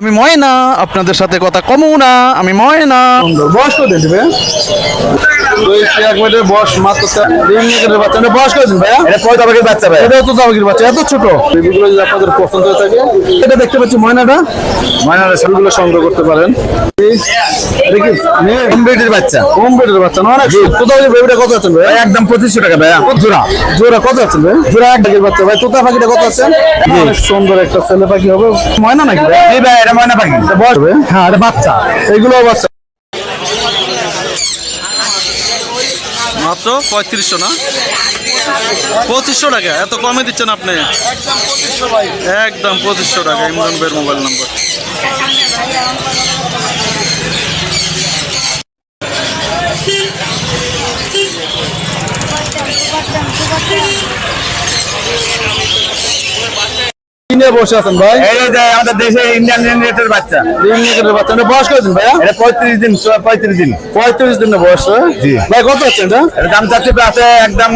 আমি ময়না আপনাদের সাথে কথা কমও না আমি ময়না। বয়স করে দিবে দুই এক মিনিটের বয়স মাত্র তিন মিনিটের বাচ্চা এটা বয়স করে দিন ভাইয়া? এটা কয় টাকার বাচ্চা ভাই তো তাবাকির বাচ্চা এত ছোট। যদি আপনাদের পছন্দ হয়ে থাকে। এটা দেখতে পাচ্ছি ময়নাটা। মাইনার সেগুলো সংগ্রহ করতে পারেন। এটা কি? মেয়ে কম্পিউটার বাচ্চা। বাচ্চা না বেবিটা কত আছেন ভাই একদম পঁচিশশো টাকা ভাইয়া। জোড়া? জোড়া কত আছেন ভাই? জোড়া এক বাচ্চা। ভাই তোতা পাখিটা কত আছেন সুন্দর একটা ছেলে পাখি হবে। ময়না নাকি ভাই এই ভাই এটা ময়না পাখি। হ্যাঁ এটা বাচ্চা। এইগুলো বাচ্চা। মাত্র পঁয়ত্রিশশো না? পঁচিশশো টাকা? এত কমে দিচ্ছেন আপনি? একদম পঁচিশশো টাকা, ইমরান ভাইয়ের মোবাইল নাম্বার। কিনে বসে আছেন ভাই? এই যে আমাদের দেশে ইন্ডিয়ান রেটের বাচ্চা। তিন মিনিটের বাচ্চা। এটা বয়স করে দিন এটা বয়স? জি। ভাই কত হচ্ছে এটা? এর দাম চাচ্ছে আছে একদম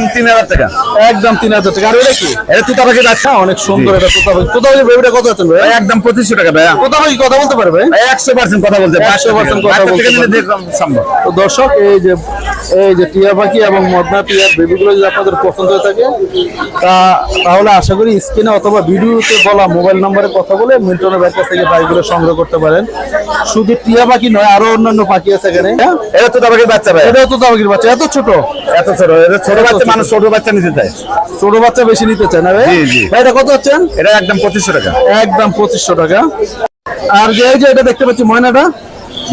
টাকা। একদম তিন হাজার টাকা। আর এটা কি? এটা তুতা পাখি বাচ্চা। অনেক সুন্দর এটা তোতা পাখি তোতা পাখি বেবিটা কত আছেন ভাই ভাই একদম পঁচিশশো টাকা ভাইয়া। তোতা পাখি কথা বলতে পারবে ভাই? একশো পার্সেন্ট কথা বলতে 100% কথা বলতে। সম্ভব। তো দর্শক এই যে এই যে টিয়া পাখি এবং মদনা টিয়ার বেবিগুলো যদি আপনাদের পছন্দ হয়ে থাকে তা তাহলে আশা করি স্ক্রিনে অথবা ভিডিওতে বলা মোবাইল নম্বরে কথা বলে মিল্টনের কাছ থেকে পাখিগুলো সংগ্রহ করতে পারেন। শুধু টিয়া পাখি নয় আরও অন্যান্য পাখি আছে এখানে। হ্যাঁ? এটা তুতা পাখির বাচ্চা ভাই। এটাও তো তাবাকির বাচ্চা এত ছোট। এত ছোট এটা ছোট বাচ্চা মানুষ ছোট বাচ্চা নিতে চায়। ছোট বাচ্চা বেশি নিতে চায় না ভাই। ভাই এটা কত হচ্ছেন? এটা একদম পঁচিশশো টাকা। একদম পঁচিশশো টাকা। আর যে এই যে এটা দেখতে পাচ্ছি ময়নাটা?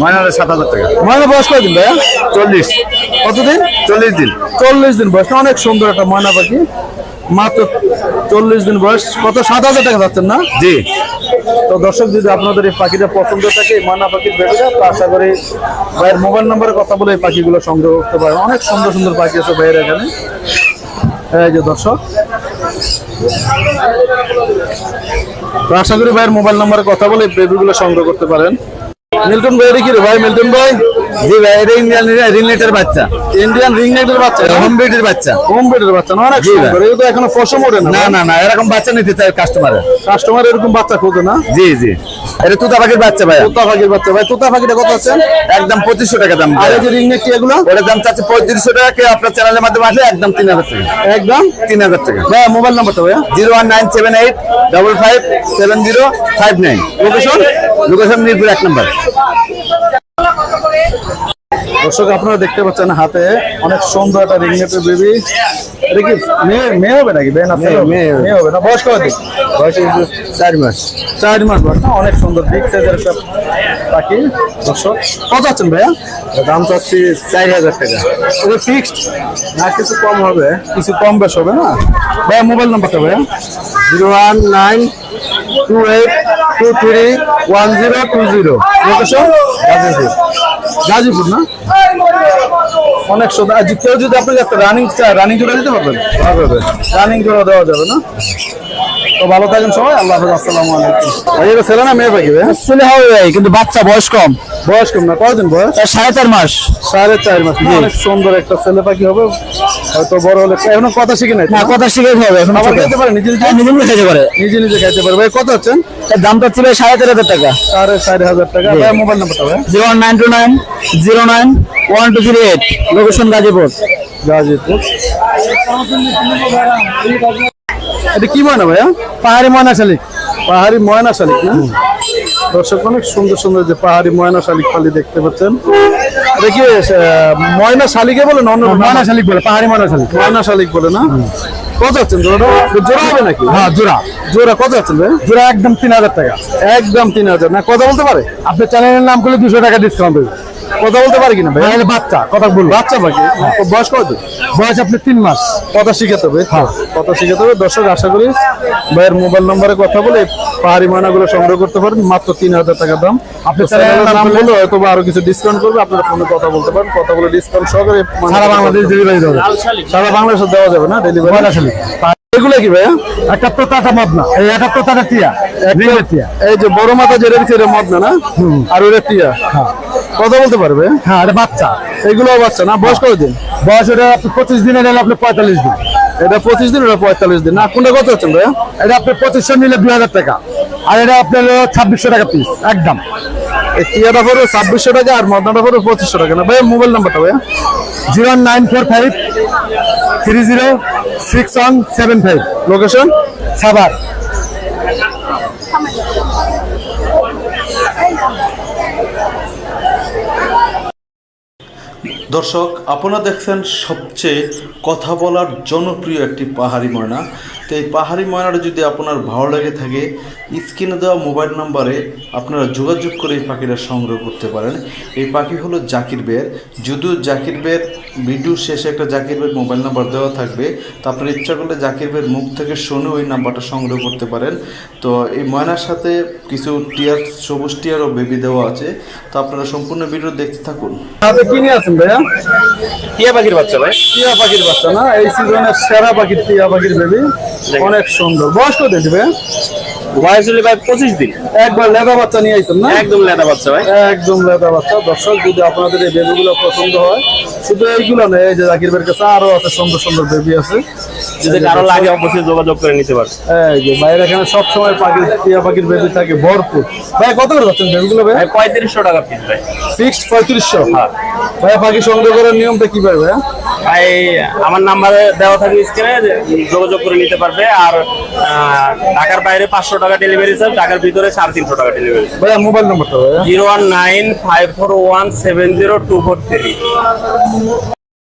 মাইনার সাত হাজার টাকা। ময়না বয়স কয়দিন ভাইয়া? চল্লিশ। কতদিন? চল্লিশ দিন। চল্লিশ দিন বয়স। অনেক সুন্দর একটা ময়না পাখি। মাত্র চল্লিশ দিন বয়স। কত সাত হাজার টাকা যাচ্ছেন না? জি। তো দর্শক যদি আপনাদের এই পাখিটা পছন্দ থাকে মানা পাখির বেবিটা তো আশা করি ভাইয়ের মোবাইল নম্বরে কথা বলে এই পাখিগুলো সংগ্রহ করতে পারেন। অনেক সুন্দর সুন্দর পাখি আছে ভাইয়ের এখানে। এই যে দর্শক। তো আশা করি ভাইয়ের মোবাইল নম্বরে কথা বলে এই বেবিগুলো সংগ্রহ করতে পারেন। মিল্টন ভাই কি রে ভাই মিল্টন ভাই। জি ভাই এটা ইন্ডিয়ান বাচ্চা। ইন্ডিয়ান বাচ্চা? হোম ব্রিডের বাচ্চা। হোম বাচ্চা না অনেক জি ভাই। তো এখনও ফসম ওঠে না না না না এরকম বাচ্চা নিতে চায় কাস্টমার কাস্টমার এরকম বাচ্চা খোঁজে না। জি জি। এটা তুতা পাখির বাচ্চা ভাই তোতা পাখির বাচ্চা। ভাই তোতা পাখিটা কত আছে? একদম পঁচিশশো টাকা দাম আর এই যে এগুলো? ওটার দাম চাচ্ছে পঁয়ত্রিশশো টাকা কেউ আপনার চ্যানেলের মাধ্যমে আসলে একদম তিন হাজার টাকা। একদম? তিন হাজার টাকা। ভাই মোবাইল নাম্বারটা ভাইয়া। Zero one nine seven eight double five seven zero five nine. Location location Mirpur এক নম্বর। দর্শক আপনারা দেখতে পাচ্ছেন হাতে অনেক সুন্দর একটা রিং নেটের বেবি এটা কি মেয়ে মেয়ে হবে নাকি? বেন আছে মেয়ে হবে। না? বয়স কত? বয়স চার মাস। চার মাস বয়স না? অনেক সুন্দর বিগ সাইজের একটা পাখি। দর্শক কত আছেন ভাইয়া? দাম চাচ্ছি চার হাজার টাকা। এটা ফিক্সড না কিছু কম হবে। কিছু কম বেশ হবে না? ভাইয়া মোবাইল নাম্বারটা ভাইয়া? Zero one nine two eight two three one zero, two zero. Location Gazipur. Gazipur না? অনেক সুন্দর আর কেউ যদি আপনার কাছে রানিং চায় রানিং জোড়া দিতে পারবেন? রানিং জোড়া দেওয়া যাবে না? তো ভালো থাকেন সবাই, আল্লাহ হাফেজ, আসসালামু আলাইকুম। ভাই, এটা ছেলে না মেয়ে পাখি, ভাই? ছেলে হবে ভাই, কিন্তু বাচ্চা বয়স কম। বয়স কম না? কয়দিন বয়স? সাড়ে চার মাস। সাড়ে চার মাস। অনেক সুন্দর একটা ছেলে পাখি হবে। হয়তো বড় হলে এখনও কথা শিখে নাই না কথা শিখে হবে এখন আবার খেতে পারে নিজে নিজে? হ্যাঁ, নিজে নিজে খেতে পারে। নিজে নিজে খাইতে পারে ভাই কত হচ্ছেন? দামটা ছিল সাড়ে চার হাজার টাকা। সাড়ে চার হাজার টাকা। ভাই মোবাইল নাম্বারটা ভাই zero nine two nine zero nine one two three eight location Gazipur. Gazipur. এটা কি ময়না ভাইয়া? পাহাড়ি ময়না শালিক পাহাড়ি ময়না শালিক না দর্শক অনেক সুন্দর সুন্দর যে পাহাড়ি ময়না শালিক খালি দেখতে পাচ্ছেন। আহ, ময়না শালিকে বলে অন্য ময়না শালিক বলে পাহাড়ি ময়না শালিক। ময়না শালিক বলে না? কত আছেন জোড়া জোড়া হবে নাকি? হ্যাঁ জোড়া। জোড়া কত আছেন ভাই? জোড়া একদম তিন হাজার টাকা। একদম তিন হাজার। না কথা বলতে পারে? আপনার চ্যানেলের নাম করলে দুশো টাকা ডিসকাউন্ট দেবে কথা বলতে পারে কিনা ভাই? বাচ্চা কথা বলব বাচ্চা পাখি তো বয়স কত? বয়স আপনার তিন মাস। কথা শিখাতে হবে। হ্যাঁ। কথা শিখাতে হবে। দর্শক আশা করি ভাইয়ের মোবাইল নম্বরে কথা বলে পাহাড়ি ময়নাগুলো সংগ্রহ করতে পারেন। মাত্র তিন হাজার টাকা দাম। আপনি নাম বললে হয়তো বা আরও কিছু ডিসকাউন্ট করবে। আপনারা ফোনে কথা বলতে পারেন। কথা বলে ডিসকাউন্ট সহকারে সারা বাংলাদেশ ডেলিভারি দেবে সারা বাংলাদেশে দেওয়া যাবে না? ডেলিভারি শালিক এগুলো কি ভাইয়া? একটা তোতাটা মদনা। এই একটা তোতাটা টিয়া। টিয়া। এই যে বড় মাথা যেটা দিচ্ছে এটা মদ না? আর ওটা টিয়া। কথা বলতে পারবে? হ্যাঁ এটা বাচ্চা। এগুলো বাচ্চা না? বয়স কত দিন? বয়স ওটা আপনি পঁচিশ দিনে নিলে আপনি পঁয়তাল্লিশ দিন। এটা পঁচিশ দিন ওটা পঁয়তাল্লিশ দিন? না কোনটা কত হচ্ছেন ভাইয়া? এটা আপনি পঁচিশশো নিলে দুই হাজার টাকা। আর এটা আপনার ছাব্বিশশো টাকা পিস একদম। এই টিয়াটা পড়বে ছাব্বিশশো টাকা আর মদনাটা পড়বে পঁচিশশো টাকা না? ভাইয়া মোবাইল নাম্বারটা ভাইয়া। Zero nine four five three zero six one seven five. Location Savar দর্শক আপনারা দেখছেন সবচেয়ে কথা বলার জনপ্রিয় একটি পাহাড়ি ময়না। তো এই পাহাড়ি ময়নাটা যদি আপনার ভালো লেগে থাকে স্ক্রিনে দেওয়া মোবাইল নাম্বারে আপনারা যোগাযোগ করে এই পাখিটা সংগ্রহ করতে পারেন। এই পাখি হলো জাকির বের। যদিও জাকির বের ভিডিও শেষে একটা জাকির বের মোবাইল নাম্বার দেওয়া থাকবে তো আপনার ইচ্ছা করলে জাকির বের মুখ থেকে শুনে ওই নাম্বারটা সংগ্রহ করতে পারেন। তো এই ময়নার সাথে কিছু টিয়ার সবুজ টিয়ার ও বেবি দেওয়া আছে তো আপনারা সম্পূর্ণ ভিডিও দেখতে থাকুন। কি নিয়ে আছেন ভাইয়া? টিয়া পাখির বাচ্চা ভাই। টিয়া পাখির বাচ্চা না? এই সিজনের সেরা পাখির টিয়া পাখির বেবি অনেক সুন্দর। বয়স কত দিবে বয়স হলে ভাই পঁচিশ দিন। একবার লেদা বাচ্চা নিয়ে আইছেন না? একদম লেদা বাচ্চা ভাই। একদম লেদা বাচ্চা। দর্শক যদি আপনাদের এই বেবিগুলো পছন্দ হয় শুধু এইগুলো নয় এই যে জাকির বের কাছে আরও আছে সুন্দর সুন্দর বেবি আছে। যদি কারও লাগে অবশ্যই যোগাযোগ করে নিতে পারবে এই যে বাইরে এখানে সব সময় পাখির টিয়া পাখির বেবি থাকে ভরপুর। ভাই কত করে যাচ্ছেন বেবিগুলো ভাই? ভাই পঁয়ত্রিশশো টাকা পিস ভাই। ফিক্সড পঁয়ত্রিশশো? হ্যাঁ। ভাই পাখি সংগ্রহ করার নিয়মটা কি ভাই ভাইয়া? ভাই আমার নাম্বারে দেওয়া থাকে স্ক্রিনে যোগাযোগ করে নিতে পারবে। আর ঢাকার বাইরে পাঁচশো টাকা ডেলিভারি চার্জ ঢাকার ভিতরে সাড়ে তিনশো টাকা ডেলিভারি ভাইয়া মোবাইল নম্বরটা zero one nine five four one seven zero two four three.